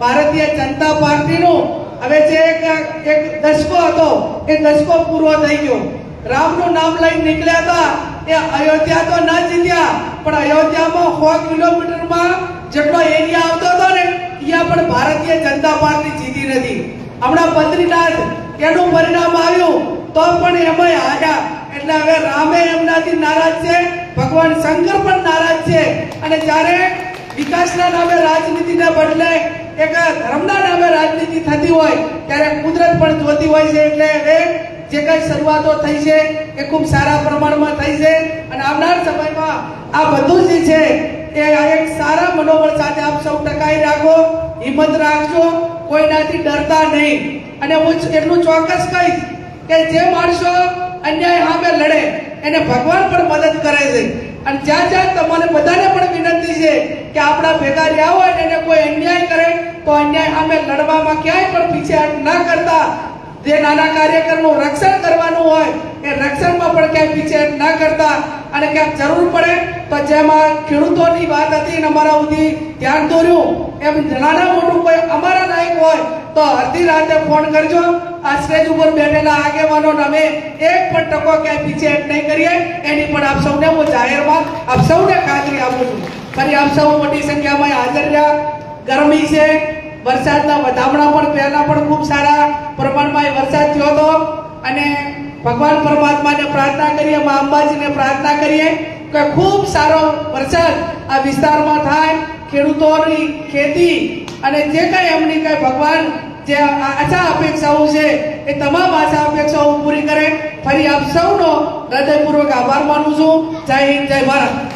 ભારતીય જનતા પાર્ટીનું હવે જે એક એક દશકો હતો, એ દશકો પૂરો થઈ ગયો. રામનું નામ લઈને નીકળ્યા હતા, એ અયોધ્યા તો ના જીત્યા, પણ અયોધ્યામાં સો કિલોમીટરમાં જેટલો એરિયા આવતો હતો ને, ત્યાં પણ ભારતીય જનતા પાર્ટી જીતી નથી. હમણાં બદ્રીનાથ એનું પરિણામ આવ્યું, તો પણ એમાંય હાર્યા. એટલે હવે રામે એમનાથી નારાજ છે, ભગવાન શંકર પણ નારાજ છે. અને જ્યારે વિકાસના નામે રાજનીતિના બદલે એક ધર્મના નામે રાજનીતિ થતી હોય, ત્યારે કુદરત પણ જોતી હોય છે એટલે હવે જે કઈ શરૂઆતો થઈ છે એ ખૂબ સારા પ્રમાણમાં થઈ છે. અને આવનાર સમયમાં આ બધું જે છે, એ એક સારા મનોબળ સાથે આપ સૌ ટકાઈ રાખો, હિંમત રાખજો, કોઈનાથી ડરતા નહીં. અને હું એટલું ચોક્કસ કહીશ કે જે માણસો અન્યાય સામે લડે, એને ભગવાન પણ મદદ કરે છે. અને જ્યાં જ્યાં તમારે બધાને છે કે આપણા ભેગા રહ્યા હોય ને એને કોઈ અન્યાય કરે, તો અન્યાય અમે લડવામાં ક્યાંય પણ પીછેહટ ના કરતા. જે નાના કાર્યકરનું રક્ષણ કરવાનું હોય, એ રક્ષણમાં પણ ક્યાંય પીછેહટ ના કરતા. અને ક્યાંક જરૂર પડે, તો જેમાં ખેડૂતોની વાત હતી ને અમારા સુધી ધ્યાન દોર્યું. એમ નાના મોટું કોઈ અમારા લાયક હોય, તો અડધી રાતે ફોન કરજો. આ સ્ટેજ ઉપર બેઠેલા આગેવાનો અમે એક પણ ટકો ક્યાંય પીછેહટ નહીં કરીએ. એની પણ આપ સૌને હું જાહેરમાં આપ સૌને ખાતરી આપું છું. ફરી આપ સૌ મોટી સંખ્યામાં હાજર રહ્યા. ગરમી છે, વરસાદના વધામણા પણ પહેલા પણ ખૂબ સારા પ્રમાણમાં વરસાદ થયો હતો. અને ભગવાન પરમાત્માને પ્રાર્થના કરીએ, મા અંબાજીને પ્રાર્થના કરીએ કે ખૂબ સારો વરસાદ આ વિસ્તારમાં થાય. ખેડૂતોની ખેતી અને જે કંઈ એમની કંઈ ભગવાન જે આશા અપેક્ષાઓ છે એ તમામ આશા અપેક્ષાઓ પૂરી કરે. ફરી આપ સૌનો હૃદયપૂર્વક આભાર માનું છું. જય હિન્દ, જય ભારત.